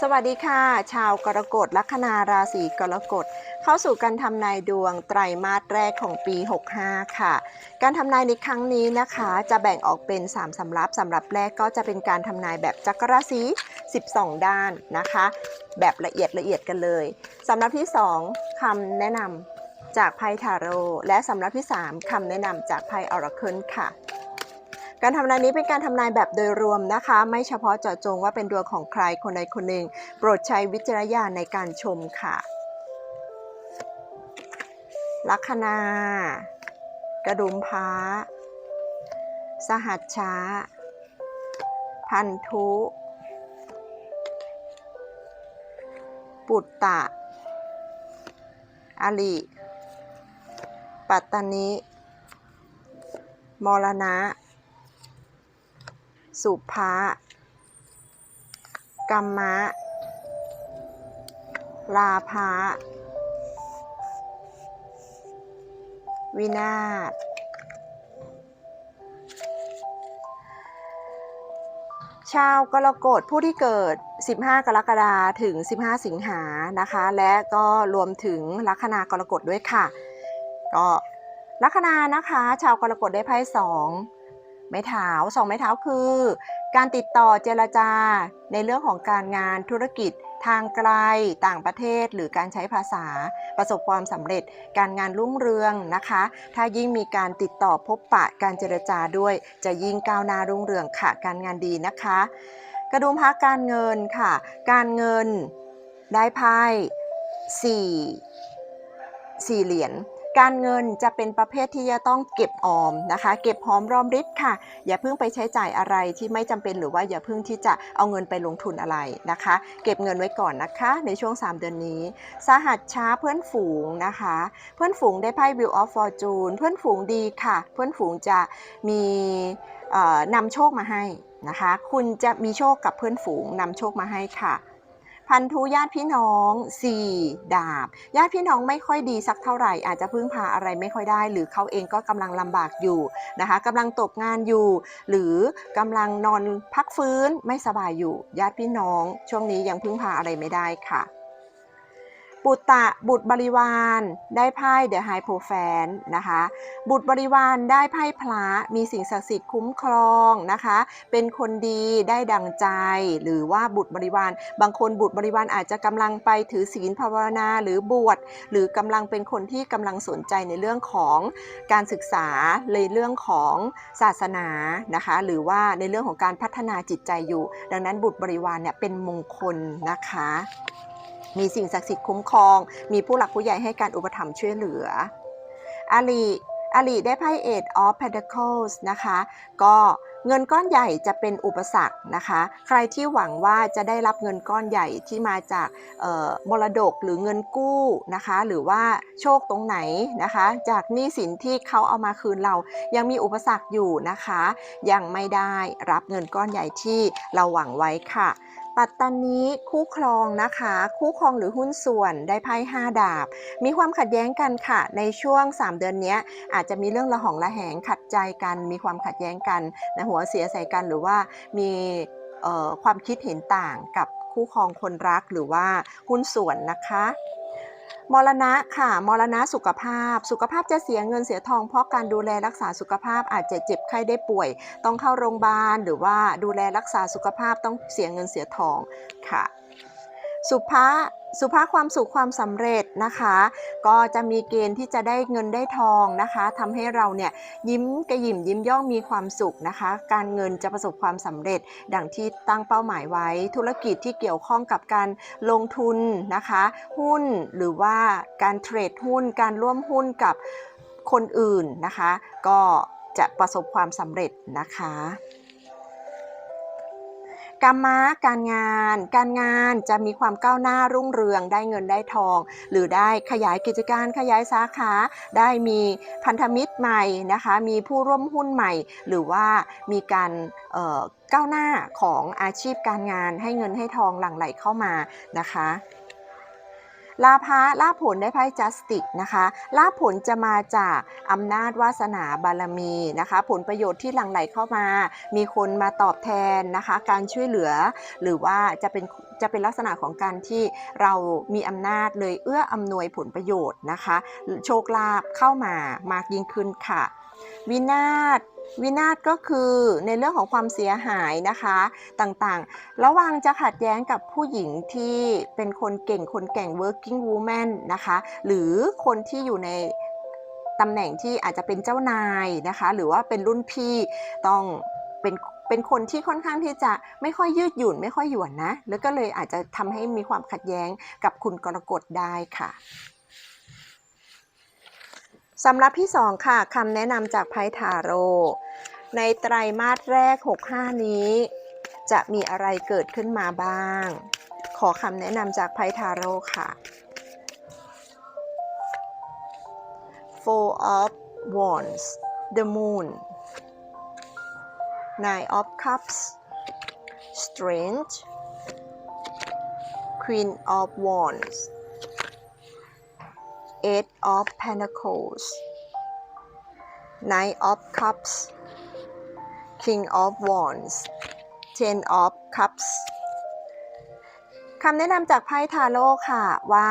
สวัสดีค่ะ ชาวกรกฎลัคนาราศีกรกฎเข้าสู่การทำนายดวงไตรมาสแรกของปี 65 ค่ะ การทำนายในครั้งนี้นะคะ จะแบ่งออกเป็น 3สำรับสำรับแรกก็จะเป็นการทำนายแบบจักรราศี12 ด้านนะคะ แบบละเอียดละเอียดกันเลยสำรับที่ 2คำแนะนำจากไพ่ทาโร่และสำรับที่ 3คำแนะนำจากไพ่ออราเคิลค่ะ การทำนายนี้เป็นการทำนายแบบโดยรวมนะคะ ไม่เฉพาะเจาะจงว่าเป็นดวงของใครคนใดคนหนึ่ง โปรดใช้วิจารณญาณในการชมค่ะ ลัคนา กระดุมพ้า สหัชช้า พันธุ ปุตตะ อลิ ปัตตนิมรณะ สุภะกัมมะ ลาภะวินาศชาวกรกฎผู้ที่เกิด 15 กรกฎาคมถึง 15 สิงหานะคะ และก็รวมถึงลัคนากรกฎด้วยค่ะ ก็ลัคนานะคะ ชาวกรกฎได้ไพ่สอง ไม้เท้าสองไม้เท้าคือ การติดต่อเจรจา ในเรื่องของการงานธุรกิจทางไกลต่างประเทศหรือการใช้ภาษาประสบความสำเร็จ การงานรุ่งเรืองนะคะ ถ้ายิ่งมีการติดต่อพบปะการเจรจาด้วย จะยิ่งก้าวหน้ารุ่งเรืองค่ะ การงานดีนะคะ กระดุมพักการเงินค่ะ การเงินได้ไพ่สี่สี่เหรียญ การเงินจะเป็นประเภทที่จะต้องเก็บออมนะคะ เก็บหอมรอมริบค่ะ อย่าเพิ่งไปใช้จ่ายอะไรที่ไม่จำเป็นหรือว่าอย่าเพิ่งที่จะเอาเงินไปลงทุนอะไรนะคะ เก็บเงินไว้ก่อนนะคะ ในช่วง 3 เดือนนี้ สหัสช้าเพื่อนฝูงนะคะ เพื่อนฝูงได้ไพ่ Wheel of Fortune เพื่อนฝูงดีค่ะ เพื่อนฝูงจะมีนำโชคมาให้นะคะ คุณจะมีโชคกับเพื่อนฝูงนำโชคมาให้ค่ะ พันธุญาติพี่น้อง 4 ดาบ ญาติพี่น้องไม่ค่อยดีสักเท่าไหร่ อาจจะพึ่งพาอะไรไม่ค่อยได้ หรือเขาเองก็กำลังลำบากอยู่นะคะกำลังตกงานอยู่ หรือกำลังนอนพักฟื้นไม่สบายอยู่ ญาติพี่น้อง ช่วงนี้ยังพึ่งพาอะไรไม่ได้ค่ะ ปุตตะบุตรบริวารได้ไพ่เดอะไฮโพแฟนนะคะ บุตรบริวารได้ไพ่พระมีสิ่งศักดิ์สิทธิ์คุ้มครองนะคะ เป็นคนดีได้ดังใจ หรือว่าบุตรบริวาร บางคนบุตรบริวารอาจจะกำลังไปถือศีลภาวนาหรือบวชหรือกำลังเป็นคนที่กำลังสนใจในเรื่องของการศึกษาในเรื่องของศาสนานะคะ หรือว่าในเรื่องของการพัฒนาจิตใจอยู่ ดังนั้นบุตรบริวารเนี่ยเป็นมงคลนะคะ มีสิ่งศักดิ์สิทธิ์คุ้มครอง มีผู้หลักผู้ใหญ่ให้การอุปถัมภ์ช่วยเหลืออาลีอาลีได้ไพ่ Eight of Pentacles นะคะ ก็เงินก้อนใหญ่จะเป็นอุปสรรคนะคะ ใครที่หวังว่าจะได้รับเงินก้อนใหญ่ที่มาจากมรดกหรือเงินกู้นะคะ หรือว่าโชคตรงไหนนะคะ จากหนี้สินที่เขาเอามาคืนเรา ยังมีอุปสรรคอยู่นะคะ ยังไม่ได้รับเงินก้อนใหญ่ที่เราหวังไว้ค่ะ ปัตตานีคู่ครองนะคะ คู่ครองหรือหุ้นส่วนได้ไพ่5ดาบ มีความขัดแย้งกันค่ะ ในช่วง 3 เดือนนี้อาจจะมีเรื่องระหองระแหงขัดใจกัน มีความขัดแย้งกันนะหัวเสียใส่กันหรือว่ามีความคิดเห็นต่างกับคู่ครองคนรักหรือว่าหุ้นส่วนนะคะ มรณะค่ะ มรณะสุขภาพ สุขภาพจะเสียเงินเสียทองเพราะการดูแลรักษาสุขภาพอาจจะเจ็บไข้ได้ป่วย ต้องเข้าโรงพยาบาลหรือว่าดูแลรักษาสุขภาพต้องเสียเงินเสียทองค่ะ สุภา สุภาพความสุขความสำเร็จนะคะ ก็จะมีเกณฑ์ที่จะได้เงินได้ทองนะคะทำให้เราเนี่ยยิ้มกระยิมยิ้มย่องมีความสุขนะคะ การเงินจะประสบความสำเร็จ ดังที่ตั้งเป้าหมายไว้ ธุรกิจที่เกี่ยวข้องกับการลงทุนนะคะ หุ้นหรือว่าการเทรดหุ้น การร่วมหุ้นกับคนอื่นนะคะ ก็จะประสบความสำเร็จนะคะ กรรมะการงาน การงานจะมีความก้าวหน้ารุ่งเรืองได้เงินได้ทอง หรือได้ขยายกิจการขยายสาขา ได้มีพันธมิตรใหม่นะคะ มีผู้ร่วมหุ้นใหม่ หรือว่ามีการเอ่อก้าวหน้าของอาชีพการงานให้เงินให้ทองหลั่งไหลเข้ามานะคะ ลาภะลาภผลได้ไพ่จัสติกนะคะลาภผลจะมาจากอำนาจวาสนาบารมีนะคะ ผลประโยชน์ที่หลั่งไหลเข้ามา มีคนมาตอบแทนนะคะ การช่วยเหลือ หรือว่าจะเป็นจะเป็นลักษณะของการที่เรามีอำนาจเลยเอื้ออำนวยผลประโยชน์นะคะ โชคลาภเข้ามามากยิ่งขึ้นค่ะ วินาศ วินาศก็คือในเรื่องของความเสียหายนะคะต่างๆ ระวังจะขัดแย้งกับผู้หญิงที่เป็นคนเก่งคนแก่ง working woman นะคะ หรือคนที่อยู่ในตำแหน่งที่อาจจะเป็นเจ้านายนะคะ หรือว่าเป็นรุ่นพี่ต้องเป็นเป็นคนที่ค่อนข้างที่จะไม่ค่อยยืดหยุ่นไม่ค่อยหยวนนะ แล้วก็เลยอาจจะทำให้มีความขัดแย้งกับคุณกรกฎได้ค่ะ สำหรับที่ 2 ค่ะคำแนะนำจากไพ่ทาโร่ในไตรมาสแรก 65 นี้ จะมีอะไรเกิดขึ้นมาบ้าง ขอคำแนะนำจากไพ่ทาโร่ค่ะ Four of Wands The Moon Nine of Cups Strength Queen of Wands Eight of Pentacles Nine of Cups King of Wands Ten of Cups คำแนะนำจากไพ่ทาโร่ค่ะว่า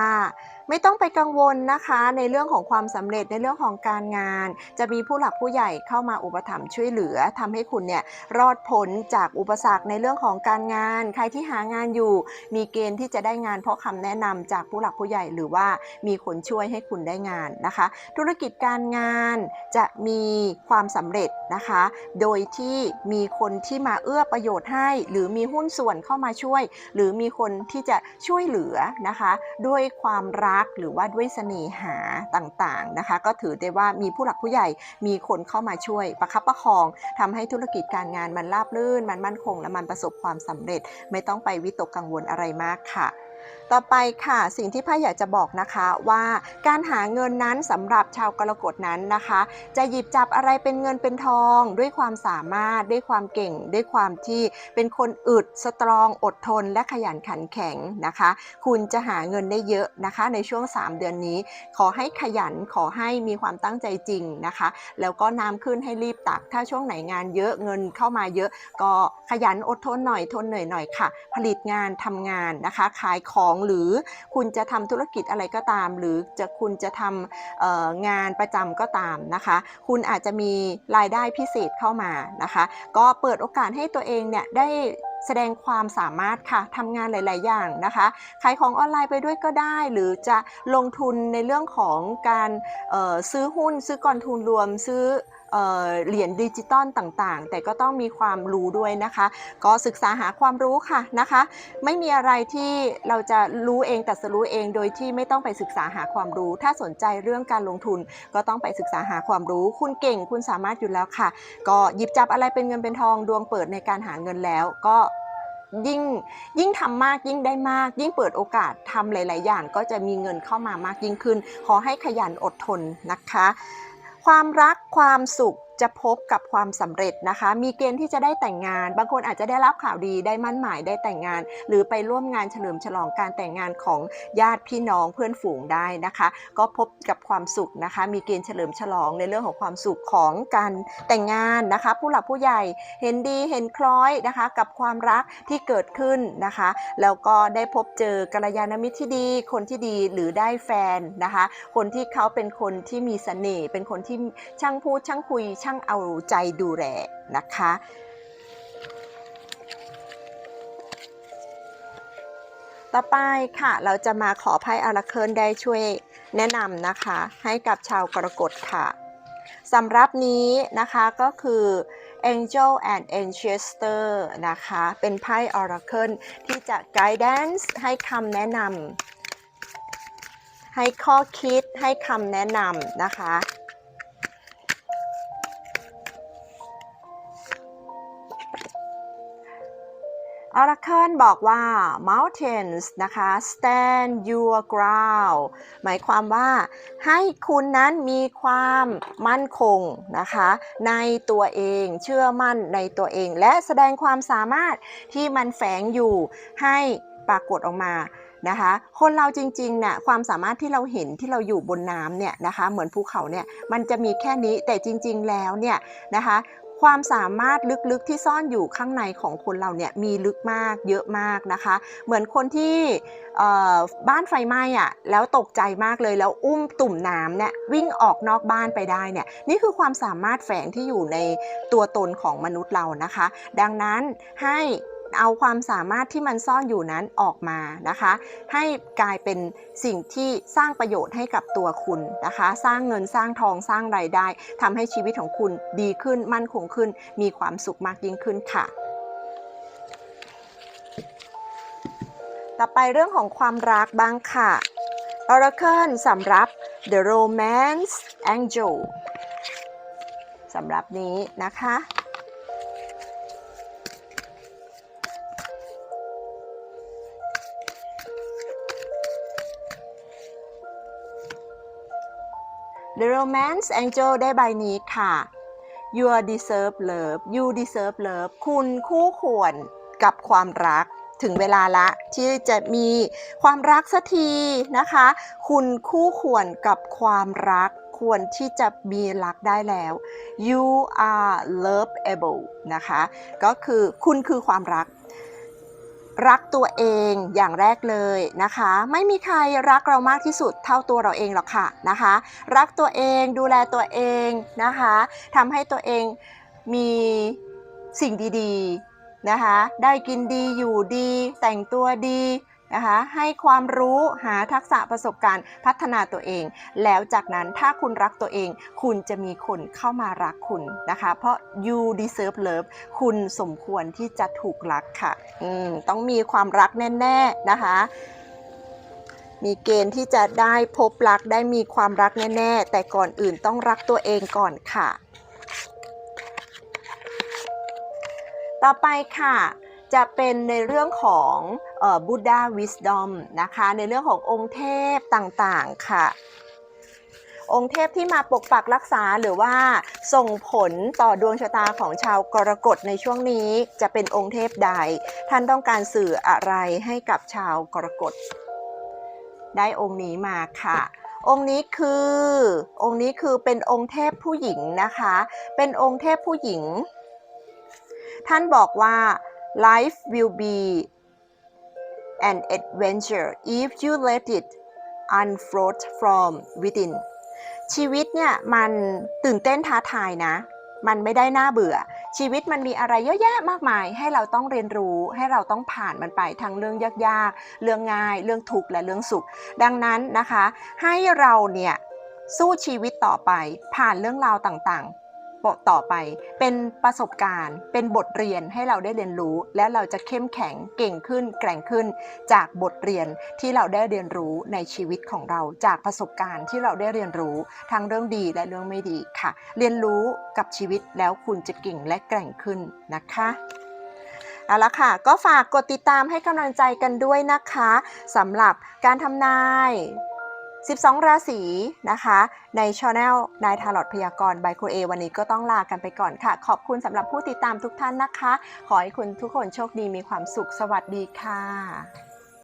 ไม่ต้องไปกังวลนะคะในเรื่องของความสำเร็จในเรื่องของการงาน จะมีผู้หลักผู้ใหญ่เข้ามาอุปถัมภ์ช่วยเหลือทำให้คุณเนี่ยรอดพ้นจากอุปสรรคในเรื่องของการงาน ใครที่หางานอยู่ มีเกณฑ์ที่จะได้งานเพราะคำแนะนำจากผู้หลักผู้ใหญ่หรือว่ามีคนช่วยให้คุณได้งานนะคะ ธุรกิจการงานจะมีความสำเร็จนะคะ โดยที่มีคนที่มาเอื้อประโยชน์ให้ หรือมีหุ้นส่วนเข้ามาช่วย หรือมีคนที่จะช่วยเหลือนะคะ ด้วยความรักหรือว่าด้วยเสน่หาต่างๆนะคะ ก็ถือได้ว่ามีผู้หลักผู้ใหญ่มีคนเข้ามาช่วยประคับประคองทำให้ธุรกิจการงานมันราบรื่น มันมั่นคง และมันประสบความสำเร็จ ไม่ต้องไปวิตกกังวลอะไรมากค่ะ ต่อไปค่ะสิ่งที่พ่ออยากจะบอกนะคะว่าการหาเงินนั้นสำหรับชาวกรกฎนั้นนะคะ จะหยิบจับอะไรเป็นเงินเป็นทอง ด้วยความสามารถด้วยความเก่ง ด้วยความที่เป็นคนอึดสตรองอดทน และขยันขันแข็งนะคะ คุณจะหาเงินได้เยอะนะคะ ในช่วง 3 เดือนนี้ ขอให้ขยันขอให้มีความตั้งใจจริงนะคะ แล้วก็น้ำขึ้นให้รีบตัก ถ้าช่วงไหนงานเยอะเงินเข้ามาเยอะ ก็ขยันอดทนหน่อยทนเหนื่อยหน่อยค่ะ ผลิตงานทำงานนะคะขายของหรือคุณจะทำธุรกิจอะไรก็ตาม หรือจะคุณจะทำงานประจำก็ตามนะคะ คุณอาจจะมีรายได้พิเศษเข้ามานะคะ ก็เปิดโอกาสให้ตัวเองเนี่ยได้แสดงความสามารถค่ะทำงานหลาย ๆ อย่างนะคะขายของออนไลน์ไปด้วยก็ได้ หรือจะลงทุนในเรื่องของการซื้อหุ้น ซื้อกองทุนรวมซื้อ เหรียญดิจิตอลต่างๆ แต่ก็ต้องมีความรู้ด้วยนะคะ ก็ศึกษาหาความรู้ค่ะนะคะ ไม่มีอะไรที่เราจะรู้เองแต่สรู้เองโดยที่ไม่ต้องไปศึกษาหาความรู้ ถ้าสนใจเรื่องการลงทุน ก็ต้องไปศึกษาหาความรู้ คุณเก่งคุณสามารถอยู่แล้วค่ะ ก็หยิบจับอะไรเป็นเงินเป็นทองดวงเปิดในการหาเงินแล้วก็ยิ่งยิ่งทำมากยิ่งได้มาก ยิ่งเปิดโอกาสทำหลาย ๆ อย่างก็จะมีเงินเข้ามามากยิ่งขึ้น ขอให้ขยันอดทนนะคะ ความรักความสุข จะพบกับความสำเร็จนะคะ มีเกณฑ์ที่จะได้แต่งงาน บางคนอาจจะได้รับข่าวดีได้มั่นหมายได้แต่งงาน หรือไปร่วมงานเฉลิมฉลองการแต่งงานของญาติพี่น้องเพื่อนฝูงได้นะคะ ก็พบกับความสุขนะคะ มีเกณฑ์เฉลิมฉลองในเรื่องของความสุขของการแต่งงานนะคะ ผู้หลักผู้ใหญ่เห็นดีเห็นคล้อยนะคะ กับความรักที่เกิดขึ้นนะคะ แล้วก็ได้พบเจอกัลยาณมิตรที่ดี คนที่ดีหรือได้แฟนนะคะ คนที่เขาเป็นคนที่มีเสน่ห์เป็นคนที่ช่างพูดช่างคุยช่างเอาใจดูแลนะคะ ต่อไปค่ะเราจะมาขอไพ่อาราเคิลได้ช่วยแนะนำนะคะ ให้กับชาวกรกฎค่ะสำหรับนี้นะคะก็คือ Angel and Ancestor นะคะ เป็นไพ่ Oracle ที่จะ Guidance ให้คำแนะนำให้ข้อคิดให้คำแนะนำนะคะ Oracle บอกว่า mountains นะคะ stand your ground หมายความว่าให้คุณนั้นมีความมั่นคงนะคะ ในตัวเองเชื่อมั่นในตัวเอง และแสดงความสามารถที่มันแฝงอยู่ให้ปรากฏออกมานะคะ คนเราจริงๆเนี่ยความสามารถที่เราเห็นที่เราอยู่บนน้ำเนี่ยนะคะ เหมือนภูเขาเนี่ยมันจะมีแค่นี้แต่จริง ๆแล้วเนี่ยนะคะ ความสามารถลึกๆที่ซ่อนอยู่ข้างในของคนเราเนี่ยมีลึกมากเยอะมากนะคะ เหมือนคนที่บ้านไฟไหม้อะแล้วตกใจมากเลยแล้วอุ้มตุ่มน้ำเนี่ยวิ่งออกนอกบ้านไปได้เนี่ยนี่คือความสามารถแฝงที่อยู่ในตัวตนของมนุษย์เรานะคะ ดังนั้นให้ เอาความสามารถที่มันซ่อนอยู่นั้นออกมานะคะ ให้กลายเป็นสิ่งที่สร้างประโยชน์ให้กับตัวคุณนะคะ สร้างเงินสร้างทองสร้างรายได้ทำให้ชีวิตของคุณดีขึ้นมั่นคงขึ้น มีความสุขมากยิ่งขึ้นค่ะ ต่อไปเรื่องของความรักบ้างค่ะ Oracle สำหรับ The Romance Angel สำหรับนี้นะคะ The Romance Angel ได้ใบนี้ค่ะ You deserve love You deserve love คุณคู่ควรกับความรักถึงเวลาละที่จะมีความรักสักทีนะคะ คุณคู่ควรกับความรักควรที่จะมีรักได้แล้ว You are loveable นะคะ ก็คือคุณคือความรัก รักตัวเองอย่างแรกเลยนะคะ ไม่มีใครรักเรามากที่สุดเท่าตัวเราเองหรอกค่ะนะคะ รักตัวเองดูแลตัวเองนะคะทำให้ตัวเองมีสิ่งดีๆนะคะ ได้กินดีอยู่ดี แต่งตัวดี นะคะให้ความรู้หาทักษะประสบการณ์พัฒนาตัวเอง แล้วจากนั้นถ้าคุณรักตัวเอง คุณจะมีคนเข้ามารักคุณนะคะ เพราะ you deserve love คุณสมควรที่จะถูกรักค่ะอืมต้องมีความรักแน่ๆนะคะมีเกณฑ์ที่จะได้พบรักได้มีความรักแน่ๆ แต่ก่อนอื่นต้องรักตัวเองก่อนค่ะ ต่อไปค่ะ จะเป็นในเรื่องของบุดาวิส d อมนะคะในเรื่องขององค์เทพต่างๆค่ะ องค์เทพที่มาปกปักรักษาหรือว่าส่งผลต่อดวงชะตาของชาวกรกฎในช่วงนี้จะเป็นองค์เทพใด ท่านต้องการสื่ออะไรให้กับชาวกรกฎได้องค์นี้มาค่ะองค์นี้คือองค์นี้คือเป็นองค์เทพผู้หญิงนะคะ เป็นองค์เทพผู้หญิง ท่านบอกว่า life will be an adventure if you let it unfold from within ชีวิตเนี่ยมันตื่นเต้นท้าทายนะ มันไม่ได้น่าเบื่อ ชีวิตมันมีอะไรเยอะแยะมากมาย ให้เราต้องเรียนรู้ ให้เราต้องผ่านมันไปทั้งเรื่องยากๆ เรื่องง่าย เรื่องทุกข์และเรื่องสุข ดังนั้นนะคะ ให้เราเนี่ยสู้ชีวิตต่อไปผ่านเรื่องราวต่างๆ ต่อไป เป็นประสบการณ์ เป็นบทเรียนให้เราได้เรียนรู้ และเราจะเข้มแข็งเก่งขึ้น แกร่งขึ้น จากบทเรียนที่เราได้เรียนรู้ในชีวิตของเรา จากประสบการณ์ที่เราได้เรียนรู้ทั้งเรื่องดีและเรื่องไม่ดีค่ะ เรียนรู้กับชีวิตแล้วคุณจะเก่งและแกร่งขึ้นนะคะเอาละค่ะ ก็ฝากกดติดตามให้กำลังใจกันด้วยนะคะสำหรับการทำนาย 12 ราศีนะคะ ในช anel นายทารอดพยากรณ์บายครูเอวันนี้ก็ต้องลากันไปก่อนค่ะ ขอบคุณสำหรับผู้ติดตามทุกท่านนะคะ ขอให้คุณทุกคนโชคดีมีความสุขสวัสดีค่ะ